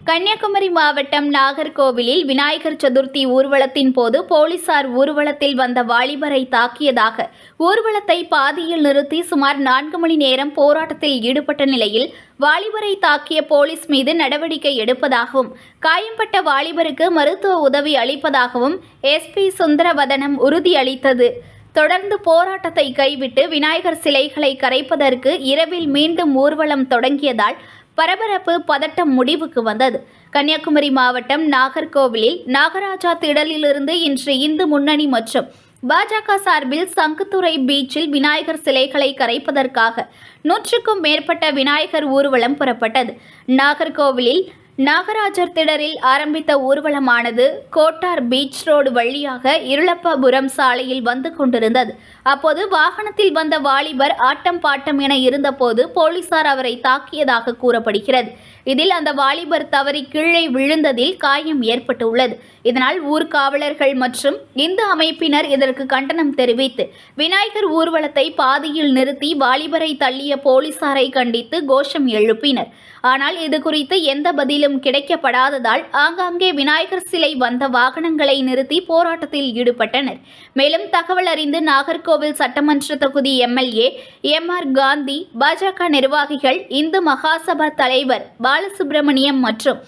கன்னியாகுமரி மாவட்டம் நாகர்கோவிலில் விநாயகர் சதுர்த்தி ஊர்வலத்தின் போது போலீசார் ஊர்வலத்தில் வந்த வாலிபரை தாக்கியதாக ஊர்வலத்தை பாதியில் நிறுத்தி சுமார் நான்கு மணி நேரம் போராட்டத்தில் ஈடுபட்ட நிலையில் வாலிபரை தாக்கிய போலீஸ் மீது நடவடிக்கை எடுப்பதாகவும் காயம்பட்ட வாலிபருக்கு மருத்துவ உதவி அளிப்பதாகவும் எஸ்பி சுந்தரவதனம் உறுதியளித்தது. தொடர்ந்து போராட்டத்தை கைவிட்டு விநாயகர் சிலைகளை கரைப்பதற்கு இரவில் மீண்டும் ஊர்வலம் தொடங்கியதால் பரபரப்பு பதட்டம் முடிவுக்கு வந்தது. கன்னியாகுமரி மாவட்டம் நாகர்கோவிலில் நாகராஜா திடலிலிருந்து இன்று இந்து முன்னணி மற்றும் பாஜக சார்பில் சங்குத்துறை பீச்சில் விநாயகர் சிலைகளை கரைப்பதற்காக நூற்றுக்கும் மேற்பட்ட விநாயகர் ஊர்வலம் புறப்பட்டது. நாகர்கோவிலில் நாகராஜர் திடரில் ஆரம்பித்த ஊர்வலமானது கோட்டார் பீச் ரோடு வழியாக இருளப்பாபுரம் சாலையில் வந்து கொண்டிருந்தது. அப்போது வாகனத்தில் வந்த வாலிபர் ஆட்டம் பாட்டம் என இருந்தபோது போலீசார் அவரை தாக்கியதாக கூறப்படுகிறது. இதில் அந்த வாலிபர் தவறி கீழே விழுந்ததில் காயம் ஏற்பட்டுள்ளது. இதனால் ஊர்காவலர்கள் மற்றும் இந்து அமைப்பினர் இதற்கு கண்டனம் தெரிவித்து விநாயகர் ஊர்வலத்தை பாதியில் நிறுத்தி வாலிபரை தள்ளிய போலீசாரை கண்டித்து கோஷம் எழுப்பினர். ஆனால் இது குறித்து எந்த பதிலும் கிடைக்கப்படாததால் ஆங்காங்கே விநாயகர் சிலை வந்த வாகனங்களை நிறுத்தி போராட்டத்தில் ஈடுபட்டனர். மேலும் தகவல் அறிந்து நாகர்கோவில் சட்டமன்ற தொகுதி எம்எல்ஏ எம் ஆர் காந்தி பாஜக நிர்வாகிகள் இந்து மகாசபா தலைவர் பாலசுப்ரமணியம் மற்றும்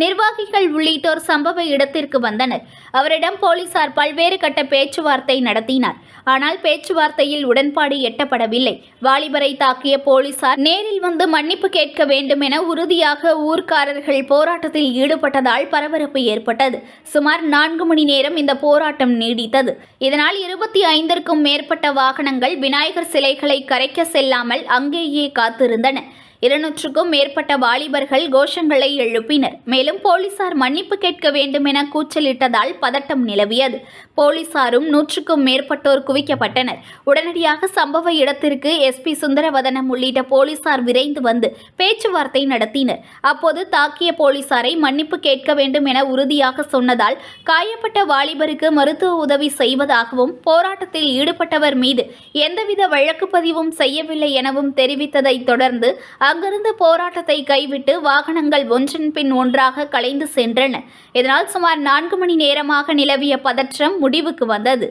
நிர்வாகிகள் உள்ளிட்டோர் சம்பவ இடத்திற்கு வந்தனர். அவரிடம் போலீசார் பல்வேறு கட்ட பேச்சுவார்த்தை நடத்தினார். ஆனால் பேச்சுவார்த்தையில் உடன்பாடு எட்டப்படவில்லை. வாலிபரை தாக்கிய போலீசார் நேரில் வந்து மன்னிப்பு கேட்க வேண்டும் என உறுதியாக ஊர்க்காரர்கள் போராட்டத்தில் ஈடுபட்டதால் பரபரப்பு ஏற்பட்டது. சுமார் நான்கு மணி நேரம் இந்த போராட்டம் நீடித்தது. இதனால் இருபத்தி ஐந்திற்கும் மேற்பட்ட வாகனங்கள் விநாயகர் சிலைகளை கரைக்க செல்லாமல் அங்கேயே காத்திருந்தன. இருநூற்றுக்கும் மேற்பட்ட வாலிபர்கள் கோஷங்களை எழுப்பினர். மேலும் போலீசார் மன்னிப்பு கேட்க வேண்டும் என கூச்சலிட்டதால் பதட்டம் நிலவியது. போலீசாரும் நூற்றுக்கும் மேற்பட்டோர் குவிக்கப்பட்டனர். உடனடியாக சம்பவ இடத்திற்கு எஸ்பி சுந்தரவதனம் உள்ளிட்ட போலீசார் விரைந்து வந்து பேச்சுவார்த்தை நடத்தினர். அப்போது தாக்கிய போலீசாரை மன்னிப்பு கேட்க வேண்டும் என உறுதியாக சொன்னதால் காயப்பட்ட வாலிபருக்கு மருத்துவ உதவி செய்வதாகவும் போராட்டத்தில் ஈடுபட்டவர் மீது எந்தவித வழக்கு பதிவும் செய்யவில்லை எனவும் தெரிவித்ததை தொடர்ந்து அங்கிருந்து போராட்டத்தை கைவிட்டு வாகனங்கள் ஒன்றன் பின் ஒன்றாக கலைந்து சென்றன. இதனால் சுமார் நான்கு மணி நேரமாக நிலவிய பதற்றம் முடிவுக்கு வந்தது.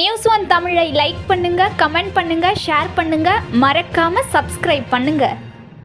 நியூஸ் ஒன் தமிழை லைக் பண்ணுங்க கமெண்ட் பண்ணுங்க ஷேர் பண்ணுங்க. மறக்காம சப்ஸ்கிரைப் பண்ணுங்க.